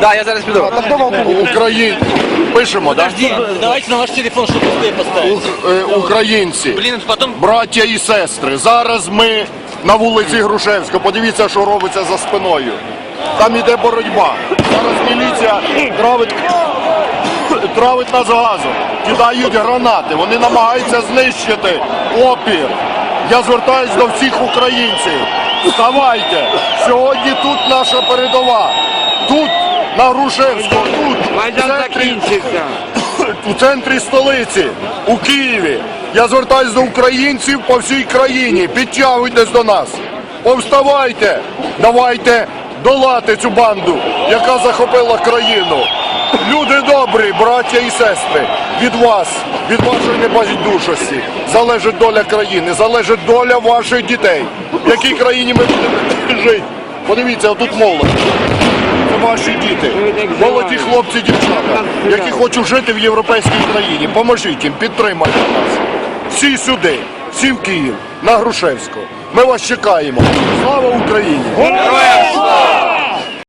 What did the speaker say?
Да, я зараз піду. Україн... Пишемо, так? Подожди, давайте на ваш телефон, чтобы быстрее поставить. Е, Українці, Блин, потом... браття і сестри, зараз ми на вулиці Грушевська. Подивіться, що робиться за спиною. Там іде боротьба. Зараз міліція травить, травить нас газом, кидають гранати. Вони намагаються знищити опір. Я звертаюсь до всіх українців. Вставайте! Сьогодні тут наша передова. Тут, на Грушевському, тут. Майдан в центрі- закінчився. у центрі столиці, у Києві. Я звертаюся до українців по всій країні. Підтягуйтесь до нас. Повставайте. Давайте долати цю банду, яка захопила країну. Люди добрі, браття і сестри, від вас, від вашої небайдужості залежить доля країни, залежить доля ваших дітей. В якій країні ми будемо жити? Подивіться, тут молодь. Це ваші діти, молоді хлопці, дівчата, які хочуть жити в європейській країні. Поможіть їм, підтримайте нас. Всі сюди, всі в Київ, на Грушевську. Ми вас чекаємо. Слава Україні!